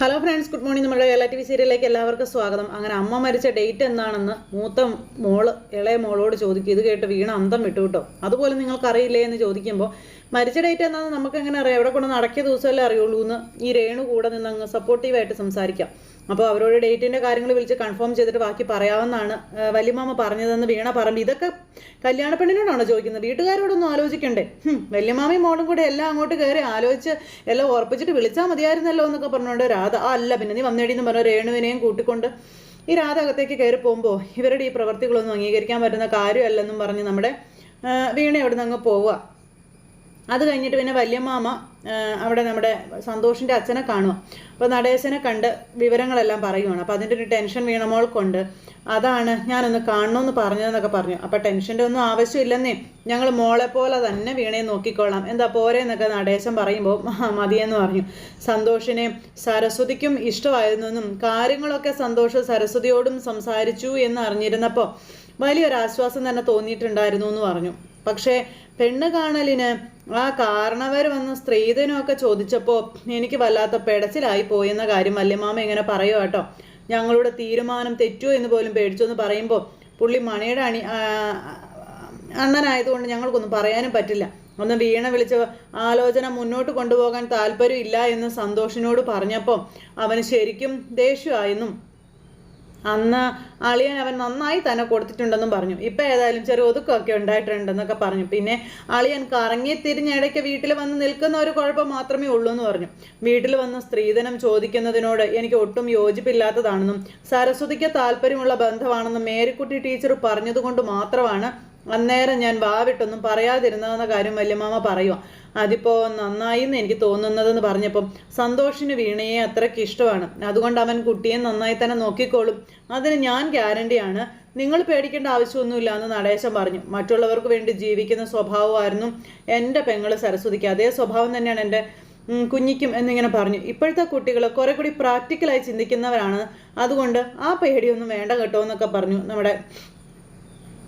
Hello friends good morning നമ്മുടെ Kerala T V സീരിയലിലേക്ക് എല്ലാവർക്കും സ്വാഗതം. അങ്ങനെ അമ്മ മരിച്ച ഡേറ്റ് എന്താണെന്ന് മൂത്ത മോൾ ഇളയ മോളോട് ചോദിക്കും. ഇത് കേട്ട് വീണ അന്തം വിട്ടു കേട്ടോ അതുപോലെ നിങ്ങൾക്കറിയില്ലേ എന്ന് ചോദിക്കുമ്പോൾ മരിച്ച ഡേറ്റ് എന്താണെന്ന് നമുക്ക് എങ്ങനെ അറിയാം? എവിടെ കൊണ്ട് നടക്കിയ ദിവസമല്ലേ അറിയുള്ളൂ എന്ന് ഈ രേണു കൂടെ നിന്ന് അങ്ങ് സപ്പോർട്ടീവായിട്ട് സംസാരിക്കാം. അപ്പോൾ അവരോട് ഡേറ്റിന്റെ കാര്യങ്ങൾ വിളിച്ച് കൺഫേം ചെയ്തിട്ട് ബാക്കി പറയാമെന്നാണ് വല്യമാമ പറഞ്ഞതെന്ന് വീണ പറമ്പ്. ഇതൊക്കെ കല്യാണ പെണ്ണിനോടാണോ ചോദിക്കുന്നത്? വീട്ടുകാരോടൊന്നും ആലോചിക്കണ്ടേ. വല്യമാമയും മോളും കൂടെ എല്ലാം അങ്ങോട്ട് കയറി ആലോചിച്ച് എല്ലാം ഉറപ്പിച്ചിട്ട് വിളിച്ചാൽ മതിയായിരുന്നല്ലോ എന്നൊക്കെ പറഞ്ഞുകൊണ്ട് രാധ. ആ അല്ല പിന്നെ നീ വന്നേടിയെന്ന് പറഞ്ഞ രേണുവിനെയും കൂട്ടിക്കൊണ്ട് ഈ രാധ അകത്തേക്ക് കയറി പോകുമ്പോൾ ഇവരുടെ ഈ പ്രവർത്തികളൊന്നും അംഗീകരിക്കാൻ പറ്റുന്ന കാര്യമല്ലെന്നും പറഞ്ഞ് നമ്മുടെ വീണ വീണ നിന്ന് അങ്ങ് പോവുക. അത് കഴിഞ്ഞിട്ട് പിന്നെ വല്യമ്മാമ ആ, അവിടെ നമ്മുടെ സന്തോഷിന്റെ അച്ഛനെ കാണുക. അപ്പോൾ നടേശനെ കണ്ട് വിവരങ്ങളെല്ലാം പറയുവാണ്. അപ്പോൾ അതിന്റെ ഒരു ടെൻഷൻ വീണമോൾക്കുണ്ട് അതാണ് ഞാനൊന്ന് കാണണമെന്ന് പറഞ്ഞതെന്നൊക്കെ പറഞ്ഞു. അപ്പോൾ ടെൻഷന്റെ ഒന്നും ആവശ്യമില്ലെന്നേ. ഞങ്ങൾ മോളെ പോലെ തന്നെ വീണയെ നോക്കിക്കോളാം. എന്താ പോരെ എന്നൊക്കെ നടേശൻ പറയുമ്പോൾ മതിയെന്ന് പറഞ്ഞു. സന്തോഷിനെ സരസ്വതിക്കും ഇഷ്ടമായിരുന്നെന്നും കാര്യങ്ങളൊക്കെ സന്തോഷ് സരസ്വതിയോടും സംസാരിച്ചു എന്ന് അറിഞ്ഞിരുന്നപ്പോൾ വലിയൊരു ആശ്വാസം തന്നെ തോന്നിയിട്ടുണ്ടായിരുന്നു എന്ന് പറഞ്ഞു. പക്ഷേ പെണ്ണ് കാണലിന് ആ കാരണവർ വന്ന് സ്ത്രീധനമൊക്കെ ചോദിച്ചപ്പോൾ എനിക്ക് വല്ലാത്ത പെടച്ചിലായി പോയെന്ന കാര്യം വല്യമാമ ഇങ്ങനെ പറയുക കേട്ടോ. ഞങ്ങളുടെ തീരുമാനം തെറ്റോ എന്ന് പോലും പേടിച്ചു എന്ന് പറയുമ്പോൾ പുള്ളി മണിയുടെ അണി അണ്ണനായതുകൊണ്ട് ഞങ്ങൾക്കൊന്നും പറയാനും പറ്റില്ല. ഒന്ന് വീണ വിളിച്ച് ആലോചന മുന്നോട്ട് കൊണ്ടുപോകാൻ താല്പര്യമില്ല എന്ന് സന്തോഷിനോട് പറഞ്ഞപ്പോൾ അവന് ശരിക്കും ദേഷ്യമായെന്നും അന്ന് അളിയൻ അവൻ നന്നായി തന്നെ കൊടുത്തിട്ടുണ്ടെന്നും പറഞ്ഞു. ഇപ്പം ഏതായാലും ചെറിയ ഒതുക്കമൊക്കെ ഉണ്ടായിട്ടുണ്ടെന്നൊക്കെ പറഞ്ഞു. പിന്നെ അളിയൻ കറങ്ങി തിരിഞ്ഞിടയ്ക്ക് വീട്ടിൽ വന്ന് നിൽക്കുന്ന ഒരു കുഴപ്പം മാത്രമേ ഉള്ളൂ എന്ന് പറഞ്ഞു. വീട്ടിൽ വന്ന് സ്ത്രീധനം ചോദിക്കുന്നതിനോട് എനിക്ക് ഒട്ടും യോജിപ്പില്ലാത്തതാണെന്നും സരസ്വതിക്ക് താല്പര്യമുള്ള ബന്ധമാണെന്നും മേരിക്കുട്ടി ടീച്ചർ പറഞ്ഞതുകൊണ്ട് മാത്രമാണ് അന്നേരം ഞാൻ വാവിട്ടൊന്നും പറയാതിരുന്നതെന്ന കാര്യം വല്യമാമ പറയുക അതിപ്പോൾ നന്നായി എന്ന് എനിക്ക് തോന്നുന്നതെന്ന് പറഞ്ഞപ്പം സന്തോഷിന് വീണയെ അത്രയ്ക്ക് ഇഷ്ടമാണ്. അതുകൊണ്ട് അവൻ കുട്ടിയെ നന്നായി തന്നെ നോക്കിക്കോളും. അതിന് ഞാൻ ഗ്യാരണ്ടിയാണ് നിങ്ങൾ പേടിക്കേണ്ട ആവശ്യമൊന്നുമില്ല എന്ന് നടേശൻ പറഞ്ഞു. മറ്റുള്ളവർക്ക് വേണ്ടി ജീവിക്കുന്ന സ്വഭാവമായിരുന്നു എന്റെ പെങ്ങൾ സരസ്വതിക്ക്. അതേ സ്വഭാവം തന്നെയാണ് എന്റെ കുഞ്ഞിക്കും എന്നിങ്ങനെ പറഞ്ഞു. ഇപ്പോഴത്തെ കുട്ടികൾ കുറെ കൂടി പ്രാക്ടിക്കലായി ചിന്തിക്കുന്നവരാണ്. അതുകൊണ്ട് ആ പേടിയൊന്നും വേണ്ട കേട്ടോ എന്നൊക്കെ പറഞ്ഞു നമ്മുടെ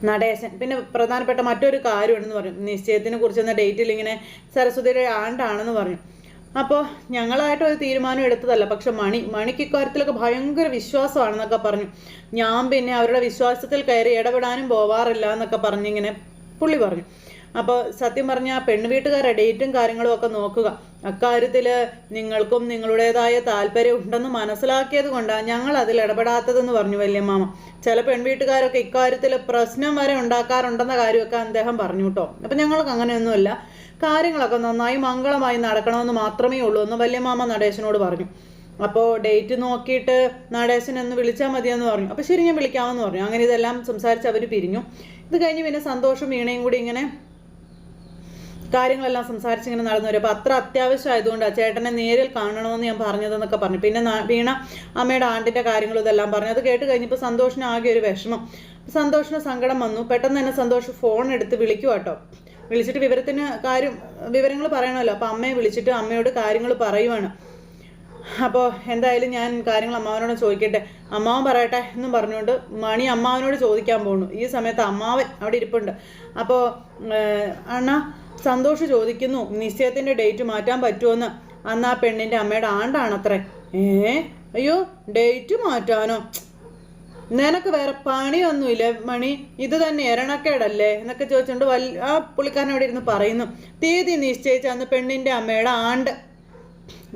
നടേശൻ. പിന്നെ പ്രധാനപ്പെട്ട മറ്റൊരു കാര്യമുണ്ടെന്ന് പറഞ്ഞു നിശ്ചയത്തിനെ കുറിച്ചെന്ന ഡേറ്റിൽ ഇങ്ങനെ സരസ്വതിയുടെ ആണ്ടാണെന്ന് പറഞ്ഞു അപ്പോൾ ഞങ്ങളായിട്ട് ഒരു തീരുമാനം എടുത്തതല്ല. പക്ഷെ മണി മണിക്ക് ഇക്കാര്യത്തിലൊക്കെ ഭയങ്കര വിശ്വാസമാണെന്നൊക്കെ പറഞ്ഞു. ഞാൻ പിന്നെ അവരുടെ വിശ്വാസത്തിൽ കയറി ഇടപെടാനും പോവാറില്ല എന്നൊക്കെ പറഞ്ഞിങ്ങനെ പുള്ളി പറഞ്ഞു. അപ്പോൾ സത്യം പറഞ്ഞാൽ പെൺവീട്ടുകാരുടെ വീട്ടുകാരുടെ ഡേറ്റും കാര്യങ്ങളും ഒക്കെ നോക്കുക. അക്കാര്യത്തിൽ നിങ്ങൾക്കും നിങ്ങളുടേതായ താല്പര്യം ഉണ്ടെന്ന് മനസ്സിലാക്കിയത് കൊണ്ടാണ് ഞങ്ങൾ അതിൽ ഇടപെടാത്തതെന്ന് പറഞ്ഞു വല്യമ്മാമ. ചില പെൺവീട്ടുകാരൊക്കെ ഇക്കാര്യത്തിൽ പ്രശ്നം വരെ ഉണ്ടാക്കാറുണ്ടെന്ന കാര്യമൊക്കെ അദ്ദേഹം പറഞ്ഞു കേട്ടോ. അപ്പം ഞങ്ങൾക്ക് അങ്ങനെയൊന്നുമില്ല. കാര്യങ്ങളൊക്കെ നന്നായി മംഗളമായി നടക്കണമെന്ന് മാത്രമേ ഉള്ളൂ എന്ന് വല്യമ്മാമ നടേശനോട് പറഞ്ഞു. അപ്പോൾ ഡേറ്റ് നോക്കിയിട്ട് നടേശൻ എന്ന് വിളിച്ചാൽ മതിയെന്ന് പറഞ്ഞു. അപ്പോൾ ശരി ഞാൻ വിളിക്കാമെന്ന് പറഞ്ഞു. അങ്ങനെ ഇതെല്ലാം സംസാരിച്ച് അവർ പിരിഞ്ഞു. ഇത് കഴിഞ്ഞ് പിന്നെ സന്തോഷം വീണയും കൂടി ഇങ്ങനെ കാര്യങ്ങളെല്ലാം സംസാരിച്ചിങ്ങനെ നടന്നു വരും. അപ്പോൾ അത്ര അത്യാവശ്യമായതുകൊണ്ട് ആ ചേട്ടനെ നേരിൽ കാണണമെന്ന് ഞാൻ പറഞ്ഞതെന്നൊക്കെ പറഞ്ഞു. പിന്നെ വീണ അമ്മയുടെ ആണ്ടിന്റെ കാര്യങ്ങളും ഇതെല്ലാം പറഞ്ഞു. അത് കേട്ട് കഴിഞ്ഞപ്പോൾ സന്തോഷിന് ആകെ ഒരു വിഷമം. സന്തോഷിന് സങ്കടം വന്നു. പെട്ടെന്ന് തന്നെ സന്തോഷ് ഫോൺ എടുത്ത് വിളിക്കുക കേട്ടോ വിളിച്ചിട്ട് വിവരത്തിന് കാര്യം വിവരങ്ങൾ പറയണമല്ലോ. അപ്പോൾ അമ്മയെ വിളിച്ചിട്ട് അമ്മയോട് കാര്യങ്ങൾ പറയുവാണ്. അപ്പോൾ എന്തായാലും ഞാൻ കാര്യങ്ങൾ അമ്മാവനോട് ചോദിക്കട്ടെ. അമ്മാവൻ പറയട്ടെ എന്നും പറഞ്ഞുകൊണ്ട് മണി അമ്മാവനോട് ചോദിക്കാൻ പോകുന്നു ഈ സമയത്ത് അമ്മാവൻ അവിടെ ഇരിപ്പുണ്ട്. അപ്പോൾ അണ്ണ സന്തോഷ് ചോദിക്കുന്നു നിശ്ചയത്തിന്റെ ഡേറ്റ് മാറ്റാൻ പറ്റുമെന്ന് അന്ന് ആ പെണ്ണിന്റെ അമ്മയുടെ ആണ്ടാണത്രേ. ഏ? അയ്യോ ഡേറ്റ് മാറ്റാനോ? നിനക്ക് വേറെ പണിയൊന്നുമില്ല മണി. ഇത് തന്നെ എരണക്കേടല്ലേ? എന്നൊക്കെ ചോദിച്ചുകൊണ്ട് വൽ ആ പുള്ളിക്കാരൻ അവിടെ ഇരുന്ന് പറയുന്നു തീയതി നിശ്ചയിച്ച അന്ന് പെണ്ണിന്റെ അമ്മയുടെ ആണ്ട്.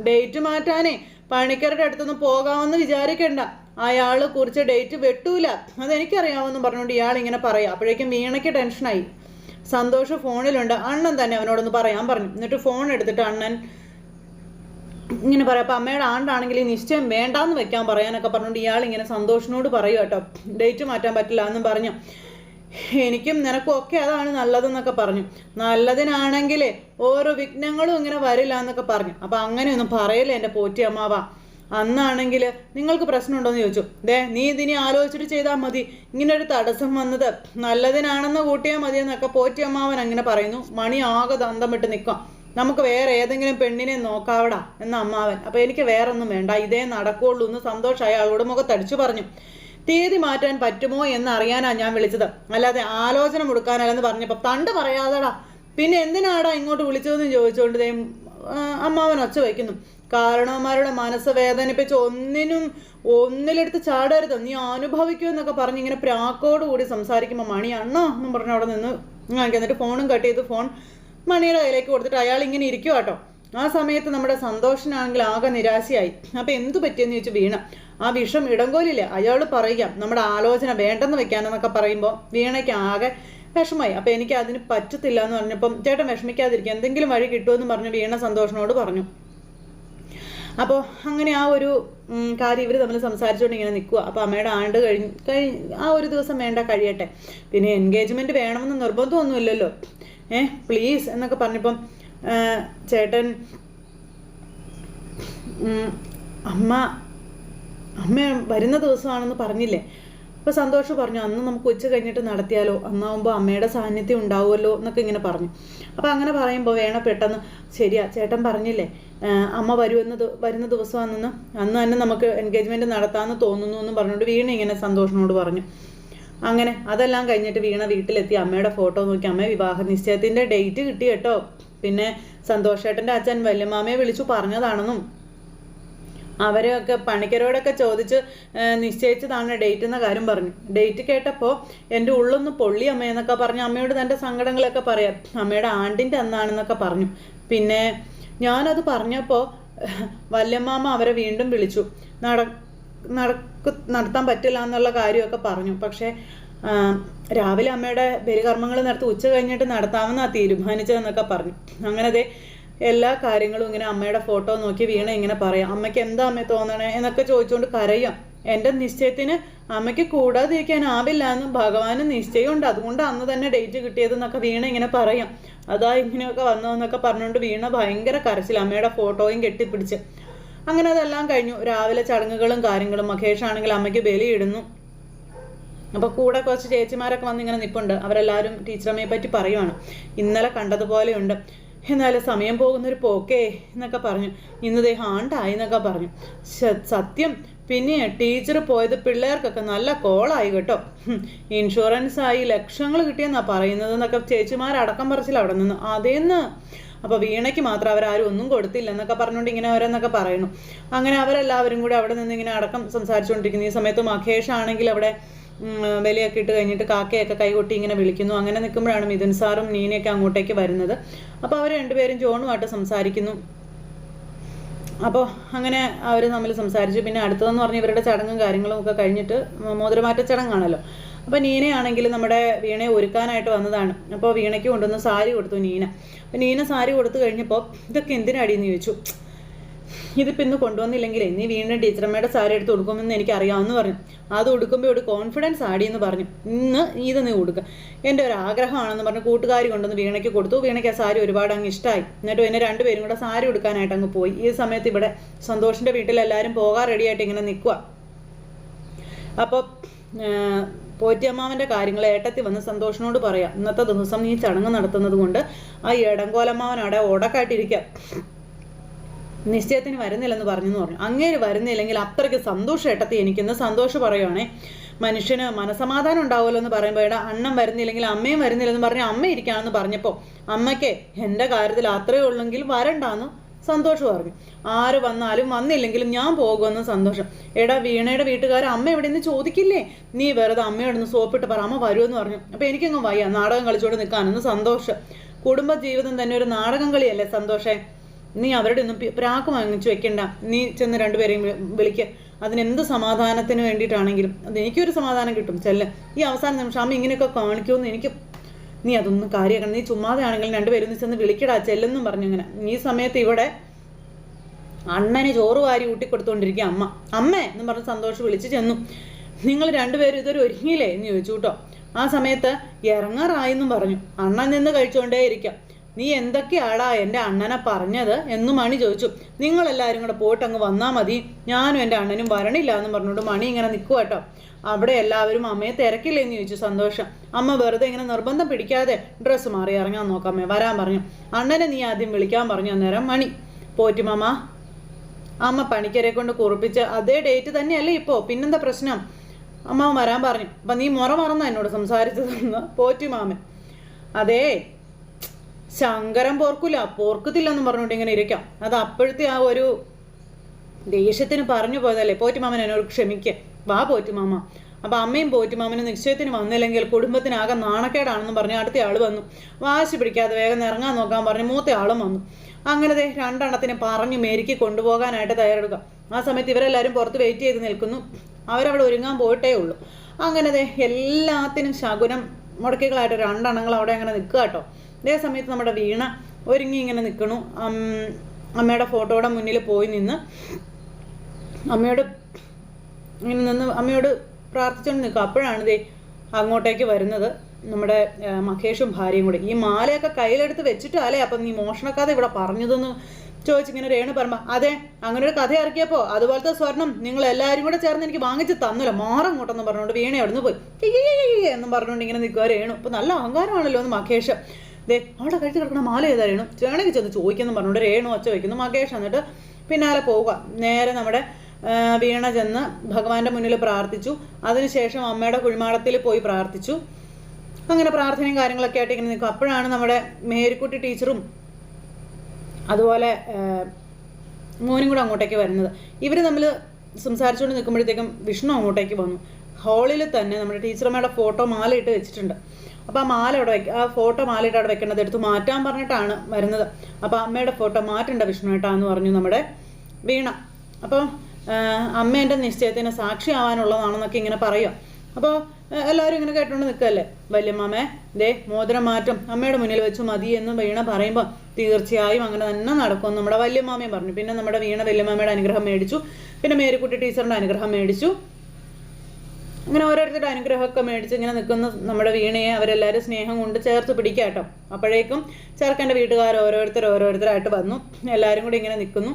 ഡേറ്റ് മാറ്റാനേ പണിക്കരുടെ അടുത്തൊന്നും പോകാമെന്ന് വിചാരിക്കണ്ട. അയാൾ കുറിച്ച് ഡേറ്റ് വെട്ടൂല. അതെനിക്കറിയാമെന്ന് പറഞ്ഞുകൊണ്ട് ഇയാൾ ഇങ്ങനെ പറയാം. അപ്പോഴേക്കും വീണയ്ക്ക് ടെൻഷനായി. സന്തോഷ് ഫോണിലുണ്ട്. അണ്ണൻ തന്നെ അവനോടൊന്ന് പറയാൻ പറഞ്ഞു. എന്നിട്ട് ഫോൺ എടുത്തിട്ട് അണ്ണൻ ഇങ്ങനെ പറയാം അപ്പം അമ്മയുടെ ആണ്ടാണെങ്കിൽ നിശ്ചയം വേണ്ടാന്ന് വെക്കാൻ പറയാനൊക്കെ പറഞ്ഞുകൊണ്ട് ഇയാൾ ഇങ്ങനെ സന്തോഷിനോട് പറയും കേട്ടോ. ഡേറ്റ് മാറ്റാൻ പറ്റില്ല എന്നും പറഞ്ഞു. എനിക്കും നിനക്കും ഒക്കെ അതാണ് നല്ലതെന്നൊക്കെ പറഞ്ഞു. നല്ലതിനാണെങ്കിൽ ഓരോ വിഘ്നങ്ങളും ഇങ്ങനെ വരില്ല എന്നൊക്കെ പറഞ്ഞു. അപ്പം അങ്ങനെയൊന്നും പറയില്ല എന്റെ പോറ്റി അമ്മാവ. അന്നാണെങ്കിൽ നിങ്ങൾക്ക് പ്രശ്നമുണ്ടോയെന്ന് ചോദിച്ചു. ദേ നീ ഇതിനെ ആലോചിച്ചിട്ട് ചെയ്താൽ മതി. ഇങ്ങനെ ഒരു തടസ്സം വന്നത് നല്ലതിനാണെന്ന് കൂട്ടിയാൽ മതി എന്നൊക്കെ പോറ്റി അമ്മാവൻ അങ്ങനെ പറയുന്നു. മണി ആകെ ദന്തം വിട്ട് നിൽക്കാം. നമുക്ക് വേറെ ഏതെങ്കിലും പെണ്ണിനെ നോക്കാവടാ എന്ന അമ്മാവൻ. അപ്പോൾ എനിക്ക് വേറെ ഒന്നും വേണ്ട. ഇതേ നടക്കുള്ളൂ എന്ന് സന്തോഷമായി അയാളോട് മുഖത്തടിച്ചു പറഞ്ഞു. തീയതി മാറ്റാൻ പറ്റുമോ എന്ന് അറിയാനാ ഞാൻ വിളിച്ചത്. അല്ലാതെ ആലോചന മുടുക്കാനല്ലെന്ന് പറഞ്ഞപ്പോൾ തണ്ട് പറയാതെടാ. പിന്നെ എന്തിനാടാ ഇങ്ങോട്ട് വിളിച്ചതെന്ന് ചോദിച്ചുകൊണ്ട് അമ്മാവൻ ഒച്ച വയ്ക്കുന്നു. കാരണവന്മാരുടെ മനസ്സ് വേദനിപ്പിച്ച് ഒന്നിനും ഒന്നിലെടുത്ത് ചാടരുത്. നീ അനുഭവിക്കൂ എന്നൊക്കെ പറഞ്ഞ് ഇങ്ങനെ പ്രാക്കോട് കൂടി സംസാരിക്കുമ്പോൾ മണി അണ്ണോ എന്നും പറഞ്ഞ് അവിടെ നിന്ന് കാണിക്കുക എന്നിട്ട് ഫോണും കട്ട് ചെയ്ത് ഫോൺ മണിയുടെ കയ്യിലേക്ക് കൊടുത്തിട്ട് അയാൾ ഇങ്ങനെ ഇരിക്കും കേട്ടോ ആ സമയത്ത് നമ്മുടെ സന്തോഷനാണെങ്കിൽ ആകെ നിരാശയായി. അപ്പം എന്തു പറ്റിയെന്ന് ചോദിച്ചു വീണ. ആ വിഷം ഇടങ്കോലില്ലേ അയാൾ പറയുക നമ്മുടെ ആലോചന വേണ്ടെന്ന് വെക്കാനെന്നൊക്കെ പറയുമ്പോൾ വീണയ്ക്ക് ആകെ വിഷമായി അപ്പം എനിക്ക് അതിന് പറ്റത്തില്ല എന്ന് പറഞ്ഞപ്പം ചേട്ടൻ വിഷമിക്കാതിരിക്കുക എന്തെങ്കിലും വഴി കിട്ടുമെന്ന് പറഞ്ഞ് വീണ സന്തോഷനോട് പറഞ്ഞു. അപ്പോൾ അങ്ങനെ ആ ഒരു കാര്യം ഇവർ തമ്മിൽ സംസാരിച്ചുകൊണ്ട് ഇങ്ങനെ നിൽക്കുക അപ്പോൾ അമ്മയുടെ ആണ്ട് കഴിഞ്ഞ് കഴി ആ ഒരു ദിവസം വേണ്ട കഴിയട്ടെ. പിന്നെ എൻഗേജ്മെന്റ് വേണമെന്ന് നിർബന്ധമൊന്നുമില്ലല്ലോ. ഏ പ്ലീസ് എന്നൊക്കെ പറഞ്ഞപ്പം ചേട്ടൻ അമ്മ അമ്മ വരുന്ന ദിവസമാണെന്ന് പറഞ്ഞില്ലേ? അപ്പോൾ സന്തോഷം പറഞ്ഞു അന്ന് നമുക്ക് ഉച്ച കഴിഞ്ഞിട്ട് നടത്തിയാലോ? അന്നാവുമ്പോൾ അമ്മയുടെ സാന്നിധ്യം ഉണ്ടാവുമല്ലോ എന്നൊക്കെ ഇങ്ങനെ പറഞ്ഞു. അപ്പോൾ അങ്ങനെ പറയുമ്പോൾ വേണ പെട്ടെന്ന് ശരിയാ ചേട്ടൻ പറഞ്ഞില്ലേ അമ്മ വരുമെന്ന് വരുന്ന ദിവസമാണെന്ന്? അന്ന് തന്നെ നമുക്ക് എൻഗേജ്മെന്റ് നടത്താമെന്ന് തോന്നുന്നു എന്ന് പറഞ്ഞുകൊണ്ട് വീണ ഇങ്ങനെ സന്തോഷനോട് പറഞ്ഞു. അങ്ങനെ അതെല്ലാം കഴിഞ്ഞിട്ട് വീണ വീട്ടിലെത്തി. അമ്മയുടെ ഫോട്ടോ നോക്കി അമ്മ വിവാഹ നിശ്ചയത്തിന്റെ ഡേറ്റ് കിട്ടി കേട്ടോ. പിന്നെ സന്തോഷേട്ടന്റെ അച്ഛൻ വല്യമാമയെ വിളിച്ചു പറഞ്ഞതാണെന്നും അവരൊക്കെ പണിക്കരോടൊക്കെ ചോദിച്ച് നിശ്ചയിച്ചതാണ് ഡേറ്റ് എന്ന കാര്യം പറഞ്ഞു. ഡേറ്റ് കേട്ടപ്പോൾ എന്റെ ഉള്ളൊന്ന് പൊള്ളി അമ്മയെന്നൊക്കെ പറഞ്ഞു അമ്മയോട് തന്റെ സങ്കടങ്ങളൊക്കെ പറയാം. അമ്മയുടെ ആണ്ടിന്റെ അന്നാണെന്നൊക്കെ പറഞ്ഞു. പിന്നെ ഞാനത് പറഞ്ഞപ്പോൾ വല്യമ്മാമ അവരെ വീണ്ടും വിളിച്ചു. നട നടക്കു നടത്താൻ പറ്റില്ല എന്നുള്ള കാര്യമൊക്കെ പറഞ്ഞു. പക്ഷേ രാവിലെ അമ്മയുടെ ബലികർമ്മങ്ങൾ നടത്തി ഉച്ച കഴിഞ്ഞിട്ട് നടത്താമെന്നാണ് തീരുമാനിച്ചതെന്നൊക്കെ പറഞ്ഞു. അങ്ങനെ അതെ എല്ലാ കാര്യങ്ങളും ഇങ്ങനെ അമ്മയുടെ ഫോട്ടോ നോക്കി വീണ ഇങ്ങനെ പറയാം. അമ്മയ്ക്ക് എന്താ അമ്മ തോന്നണേ? എന്നൊക്കെ ചോദിച്ചുകൊണ്ട് കരയാം. എന്റെ നിശ്ചയത്തിന് അമ്മയ്ക്ക് കൂടാതിരിക്കാനാവില്ല എന്ന് ഭഗവാന് നിശ്ചയമുണ്ട്. അതുകൊണ്ട് അന്ന് തന്നെ ഡേറ്റ് കിട്ടിയതെന്നൊക്കെ വീണ ഇങ്ങനെ പറയാം. അതാ ഇങ്ങനെയൊക്കെ വന്നതെന്നൊക്കെ പറഞ്ഞുകൊണ്ട് വീണ ഭയങ്കര കരച്ചിൽ അമ്മയുടെ ഫോട്ടോയും കെട്ടിപ്പിടിച്ച്. അങ്ങനെ അതെല്ലാം കഴിഞ്ഞു. രാവിലെ ചടങ്ങുകളും കാര്യങ്ങളും. മഹേഷ് ആണെങ്കിൽ അമ്മയ്ക്ക് ബലിയിടുന്നു അപ്പോൾ കൂടെ കുറച്ച് ചേച്ചിമാരൊക്കെ വന്ന് ഇങ്ങനെ നിൽപ്പുണ്ട് അവരെല്ലാവരും ടീച്ചറമ്മയെ പറ്റി പറയുവാണ്. ഇന്നലെ കണ്ടതുപോലെയുണ്ട്. എന്നാലും സമയം പോകുന്നൊരു പോക്കേ എന്നൊക്കെ പറഞ്ഞു. ഇന്ന് ദേ ആണ്ടായി എന്നൊക്കെ പറഞ്ഞു. സത്യം. പിന്നെ ടീച്ചർ പോയത് പിള്ളേർക്കൊക്കെ നല്ല കോളായി കേട്ടോ. ഇൻഷുറൻസ് ആയി ലക്ഷങ്ങൾ കിട്ടിയെന്നാ പറയുന്നത് എന്നൊക്കെ ചേച്ചിമാരടക്കം പറിച്ചില്ല അവിടെ നിന്ന്. അതേന്ന്. അപ്പോൾ വീണയ്ക്ക് മാത്രം അവരാരും ഒന്നും കൊടുത്തില്ല എന്നൊക്കെ പറഞ്ഞുകൊണ്ട് ഇങ്ങനെ ഓരോന്നൊക്കെ പറയുന്നു. അങ്ങനെ അവരെല്ലാവരും കൂടി അവിടെ നിന്ന് ഇങ്ങനെ അടക്കം സംസാരിച്ചുകൊണ്ടിരിക്കുന്നു. ഈ സമയത്ത് മഹേഷ് ആണെങ്കിൽ അവിടെ വിലയൊക്കെ ഇട്ട് കഴിഞ്ഞിട്ട് കാക്കയൊക്കെ കൈകൊട്ടി ഇങ്ങനെ വിളിക്കുന്നു. അങ്ങനെ നിൽക്കുമ്പോഴാണ് മിഥുൻ സാറും നീനയൊക്കെ അങ്ങോട്ടേക്ക് വരുന്നത്. അപ്പോൾ അവർ രണ്ടുപേരും ജോണുമായിട്ട് സംസാരിക്കുന്നു. അപ്പോൾ അങ്ങനെ അവർ തമ്മിൽ സംസാരിച്ചു. പിന്നെ അടുത്തതെന്ന് പറഞ്ഞ് ഇവരുടെ ചടങ്ങും കാര്യങ്ങളും ഒക്കെ കഴിഞ്ഞിട്ട് മോതിരമാറ്റ ചടങ്ങാണല്ലോ. അപ്പോൾ നീനയാണെങ്കിൽ നമ്മുടെ വീണയെ ഒരുക്കാനായിട്ട് വന്നതാണ്. അപ്പോൾ വീണയ്ക്ക് കൊണ്ടുവന്ന് സാരി കൊടുത്തു നീന. അപ്പോൾ നീന സാരി കൊടുത്തു കഴിഞ്ഞപ്പോൾ ഇതൊക്കെ എന്തിനടിയെന്ന് ചോദിച്ചു. ഇതിപ്പോൾ ഇന്ന് കൊണ്ടുവന്നില്ലെങ്കിൽ നീ വീണ്ടും ടീച്ചറമ്മയുടെ സാരി എടുത്ത് കൊടുക്കുമെന്ന് എനിക്ക് അറിയാമെന്ന് പറഞ്ഞു. അത് ഉടുക്കുമ്പോൾ ഇവിടെ കോൺഫിഡൻസ് ആടി എന്ന് പറഞ്ഞു. ഇന്ന് ഇത് നീ ഉടുക്കുക എന്റെ ഒരു ആഗ്രഹമാണെന്ന് പറഞ്ഞ് കൂട്ടുകാരി കൊണ്ടുവന്ന് വീണയ്ക്ക് കൊടുത്തു. വീണയ്ക്ക് ആ സാരി ഒരുപാട് അങ്ങ് ഇഷ്ടമായി എന്നിട്ട് പിന്നെ രണ്ടുപേരും കൂടെ സാരി ഉടുക്കാനായിട്ട് അങ്ങ് പോയി. ഈ സമയത്ത് ഇവിടെ സന്തോഷിന്റെ വീട്ടിലെല്ലാവരും പോകാൻ റെഡിയായിട്ട് ഇങ്ങനെ നിൽക്കുക അപ്പോൾ പോറ്റിയമ്മാവന്റെ കാര്യങ്ങൾ ഏട്ടത്തി വന്ന് സന്തോഷനോട് പറയാം. ഇന്നത്തെ ദിവസം നീ ചടങ്ങ് നടത്തുന്നത് കൊണ്ട് ആ ഇടങ്കോലമ്മാവൻ അവിടെ ഓടക്കായിട്ടിരിക്കുക നിശ്ചയത്തിന് വരുന്നില്ലെന്ന് പറഞ്ഞെന്ന് പറഞ്ഞു. അങ്ങേര് വരുന്നില്ലെങ്കിൽ അത്രയ്ക്ക് സന്തോഷം ഏട്ടത്തി എനിക്കിന്ന് സന്തോഷം പറയുവാണേ. മനുഷ്യന് മനസമാധാനം ഉണ്ടാവുമല്ലോ എന്ന് പറയുമ്പോൾ എടാ അണ്ണൻ വരുന്നില്ലെങ്കിൽ അമ്മയും വരുന്നില്ലെന്ന് പറഞ്ഞ് അമ്മ ഇരിക്കുകയാണെന്ന് പറഞ്ഞപ്പോൾ അമ്മയ്ക്ക് എന്റെ കാര്യത്തിൽ അത്രയേ ഉള്ളെങ്കിൽ വരണ്ടാന്ന് സന്തോഷം പറഞ്ഞു. ആര് വന്നാലും വന്നില്ലെങ്കിലും ഞാൻ പോകുമെന്ന് സന്തോഷം. എടാ വീണയുടെ വീട്ടുകാർ അമ്മ എവിടെ നിന്ന് ചോദിക്കില്ലേ? നീ വെറുതെ അമ്മയോടൊന്ന് സോപ്പിട്ട് പറ അമ്മ വരുമെന്ന് പറഞ്ഞു. അപ്പോൾ എനിക്കങ്ങ് വയ്യ നാടകം കളിച്ചുകൊണ്ട് നിൽക്കാനെന്ന് സന്തോഷം. കുടുംബ ജീവിതം തന്നെ ഒരു നാടകം കളിയല്ലേ സന്തോഷേ? നീ അവരുടെ ഒന്നും പ്രാക്ക് വാങ്ങിച്ചു വെക്കണ്ട. നീ ചെന്ന് രണ്ടുപേരെയും വിളിക്കുക അതിനെന്ത് സമാധാനത്തിന് വേണ്ടിയിട്ടാണെങ്കിലും അത് എനിക്കൊരു സമാധാനം കിട്ടും. ചെല്ല. ഈ അവസാന നിമിഷം അമ്മ ഇങ്ങനെയൊക്കെ കാണിക്കുമെന്ന് എനിക്ക് നീ അതൊന്നും കാര്യമാക്കണം. നീ ചുമ്മാതെ ആണെങ്കിലും രണ്ടുപേരും നീ ചെന്ന് വിളിക്കടാ ചെല്ലെന്നും പറഞ്ഞു ഇങ്ങനെ. ഈ സമയത്ത് ഇവിടെ അണ്ണനെ ചോറ് വാരി ഊട്ടിക്കൊടുത്തോണ്ടിരിക്കുക അമ്മ. അമ്മ എന്ന് പറഞ്ഞ് സന്തോഷം വിളിച്ച് ചെന്നു. നിങ്ങൾ രണ്ടുപേരും ഇതൊരു ഒരുങ്ങിയില്ലേ എന്ന് ചോദിച്ചു കേട്ടോ. ആ സമയത്ത് ഇറങ്ങാറായെന്നും പറഞ്ഞു. അണ്ണൻ നിന്ന് കഴിച്ചുകൊണ്ടേ ഇരിക്കാം നീ എന്തൊക്കെയാടാ എന്റെ അണ്ണനെ പറഞ്ഞത് എന്ന് മണി ചോദിച്ചു. നിങ്ങളെല്ലാവരും കൂടെ പോയിട്ട് അങ്ങ് വന്നാൽ മതി. ഞാനും എന്റെ അണ്ണനും വരണില്ല എന്ന് പറഞ്ഞുകൊണ്ട് മണി ഇങ്ങനെ നിൽക്കുക കേട്ടോ. അവിടെ എല്ലാവരും അമ്മയെ തിരക്കില്ലേന്ന്? ചോദിച്ചു സന്തോഷം. അമ്മ വെറുതെ ഇങ്ങനെ നിർബന്ധം പിടിക്കാതെ ഡ്രസ്സ് മാറി ഇറങ്ങാൻ നോക്കാമേ വരാൻ പറഞ്ഞു. അണ്ണനെ നീ ആദ്യം വിളിക്കാൻ പറഞ്ഞു അന്നേരം മണി. പോറ്റി മാമ. അമ്മ പണിക്കരെ കൊണ്ട് കുറിപ്പിച്ച് അതേ ഡേറ്റ് തന്നെയല്ലേ ഇപ്പോൾ പിന്നെന്താ പ്രശ്നം? അമ്മ വരാൻ പറഞ്ഞു. അപ്പം നീ മുറ മറന്നാ എന്നോട് സംസാരിച്ചതെന്ന്? പോറ്റുമാമൻ അതേ ശങ്കരം പോർക്കില്ല പോർക്കത്തില്ലെന്നും പറഞ്ഞുകൊണ്ട് ഇങ്ങനെ ഇരിക്കാം. അത് അപ്പോഴത്തെ ആ ഒരു ദേഷ്യത്തിന് പറഞ്ഞു പോയതല്ലേ പോറ്റുമാമൻ എന്നോട് ക്ഷമിക്കുക വാ പോറ്റുമാമ അപ്പം അമ്മയും പോറ്റുമാമനും നിശ്ചയത്തിന് വന്നില്ലെങ്കിൽ കുടുംബത്തിനാകെ നാണക്കേടാണെന്ന് പറഞ്ഞ് അടുത്ത ആൾ വന്നു. വാശി പിടിക്കാതെ വേഗം ഇറങ്ങാൻ നോക്കാൻ പറഞ്ഞ് മൂത്ത ആളും വന്നു. അങ്ങനെ ദേ രണ്ടെണ്ണത്തിനെ പറഞ്ഞു മേരിക്ക് കൊണ്ടുപോകാനായിട്ട് തയ്യാറെടുക്കുക. ആ സമയത്ത് ഇവരെല്ലാവരും പുറത്ത് വെയിറ്റ് ചെയ്ത് നിൽക്കുന്നു. അവരവിടെ ഒരുങ്ങാൻ പോയിട്ടേ ഉള്ളൂ. അങ്ങനെ ദേ എല്ലാത്തിനും ശകുനം മുടക്കികളായിട്ട് രണ്ടെണ്ണങ്ങൾ അവിടെ അങ്ങനെ നിൽക്കുക കേട്ടോ. അതേ സമയത്ത് നമ്മുടെ വീണ ഒരുങ്ങി ഇങ്ങനെ നിൽക്കണു അമ്മയുടെ ഫോട്ടോയുടെ മുന്നിൽ പോയി നിന്ന് അമ്മയോട് ഇങ്ങനെ നിന്ന് അമ്മയോട് പ്രാർത്ഥിച്ചുകൊണ്ട് നിൽക്കുക. അപ്പോഴാണ് ദേ അങ്ങോട്ടേക്ക് വരുന്നത് നമ്മുടെ മഹേഷും ഭാര്യയും കൂടി. ഈ മാലയൊക്കെ കയ്യിലെടുത്ത് വെച്ചിട്ടല്ലേ അപ്പം നീ മോഷണക്കഥ ഇവിടെ പറഞ്ഞതെന്ന് ചോദിച്ചിങ്ങനെ രേണു പറമ്പ. അതെ അങ്ങനെ ഒരു കഥ ഇറക്കിയപ്പോൾ അതുപോലത്തെ സ്വർണം നിങ്ങൾ എല്ലാവരും കൂടെ ചേർന്ന് എനിക്ക് വാങ്ങിച്ച് തന്നല്ലോ. മാറങ്ങോട്ടെന്ന് പറഞ്ഞുകൊണ്ട് വീണ അവിടുന്ന് പോയി. എന്നും പറഞ്ഞുകൊണ്ട് ഇങ്ങനെ നിൽക്കുക രേണു ഇപ്പം നല്ല അഹങ്കാരമാണല്ലോ എന്ന് മഹേഷ് ദേ അവിടെ കഴിച്ച് കിടക്കുന്ന മാല ഏതാ രേണു ചേണയ്ക്ക് ചെന്ന് ചോദിക്കുന്നു പറഞ്ഞുകൊണ്ട് രേണു അച്ഛ വയ്ക്കുന്നു. മകേഷ് എന്നിട്ട് പിന്നാലെ പോവുക. നേരെ നമ്മുടെ വീണ ചെന്ന് ഭഗവാന്റെ മുന്നിൽ പ്രാർത്ഥിച്ചു. അതിനുശേഷം അമ്മയുടെ കുഴിമാടത്തിൽ പോയി പ്രാർത്ഥിച്ചു. അങ്ങനെ പ്രാർത്ഥനയും കാര്യങ്ങളൊക്കെ ആയിട്ട് ഇങ്ങനെ നിൽക്കും. അപ്പോഴാണ് നമ്മുടെ മേരിക്കുട്ടി ടീച്ചറും അതുപോലെ മോനും കൂടെ അങ്ങോട്ടേക്ക് വരുന്നത്. ഇവർ നമ്മൾ സംസാരിച്ചുകൊണ്ട് നിൽക്കുമ്പോഴത്തേക്കും വിഷ്ണു അങ്ങോട്ടേക്ക് വന്നു. ഹാളിൽ തന്നെ നമ്മുടെ ടീച്ചർമാരുടെ ഫോട്ടോ മാല ഇട്ട് വെച്ചിട്ടുണ്ട്. അപ്പോൾ ആ മാല അവിടെ വെക്ക ആ ഫോട്ടോ മാലയിട്ട് അവിടെ വെക്കേണ്ടത് എടുത്ത് മാറ്റാൻ പറഞ്ഞിട്ടാണ് വരുന്നത്. അപ്പോൾ അമ്മയുടെ ഫോട്ടോ മാറ്റണ്ട വിഷ്ണു ഏട്ടാന്ന് പറഞ്ഞു നമ്മുടെ വീണ. അപ്പോൾ അമ്മേന്റെ നിശ്ചയത്തിന് സാക്ഷിയാവാനുള്ളതാണെന്നൊക്കെ ഇങ്ങനെ പറയുക. അപ്പോൾ എല്ലാവരും ഇങ്ങനെ കേട്ടുകൊണ്ട് നിൽക്കല്ലേ? വല്യമ്മേ ദേ മോതിരം മാറ്റം അമ്മയുടെ മുന്നിൽ വെച്ച് മതി എന്ന് വീണ പറയുമ്പോൾ തീർച്ചയായും അങ്ങനെ തന്നെ നടക്കും നമ്മുടെ വല്യമ്മാമയും പറഞ്ഞു. പിന്നെ നമ്മുടെ വീണ വല്യമ്മയുടെ അനുഗ്രഹം മേടിച്ചു. പിന്നെ മേരിക്കുട്ടി ടീച്ചറിന്റെ അനുഗ്രഹം മേടിച്ചു. അങ്ങനെ ഓരോരുത്തരുടെ അനുഗ്രഹമൊക്കെ മേടിച്ച് ഇങ്ങനെ നിൽക്കുന്ന നമ്മുടെ വീണയെ അവരെല്ലാവരും സ്നേഹം കൊണ്ട് ചേർത്ത് പിടിക്കാട്ടോ അപ്പോഴേക്കും ചേർക്കേണ്ട വീട്ടുകാർ ഓരോരുത്തർ ഓരോരുത്തരായിട്ട് വന്നു. എല്ലാവരും കൂടി ഇങ്ങനെ നിൽക്കുന്നു.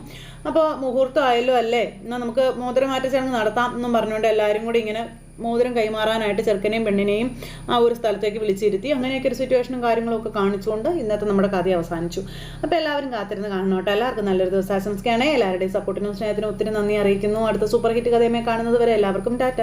അപ്പോൾ മുഹൂർത്തം ആയല്ലോ അല്ലേ? എന്നാൽ നമുക്ക് മോതിരമാറ്റ ചടങ്ങ് നടത്താം എന്നും പറഞ്ഞുകൊണ്ട് എല്ലാവരും കൂടി ഇങ്ങനെ മോതിരം കൈമാറാനായിട്ട് ചെറുക്കനെയും പെണ്ണിനെയും ആ ഒരു സ്ഥലത്തേക്ക് വിളിച്ചിരുത്തി അങ്ങനെയൊക്കെ ഒരു സിറ്റുവേഷനും കാര്യങ്ങളൊക്കെ കാണിച്ചുകൊണ്ട് ഇന്നത്തെ നമ്മുടെ കഥ അവസാനിച്ചു. അപ്പോൾ എല്ലാവരും കാത്തിരുന്ന് കാണണോട്ടെ എല്ലാവർക്കും നല്ലൊരു ദിവസം ആശംസിക്കുകയാണെങ്കിൽ എല്ലാവരുടെയും സപ്പോർട്ടിനും സ്നേഹത്തിനും ഒത്തിരി നന്ദി അറിയിക്കുന്നു. അടുത്ത സൂപ്പർ ഹിറ്റ് കഥയുമായി കാണുന്നത് വരെ എല്ലാവർക്കും ടാറ്റ.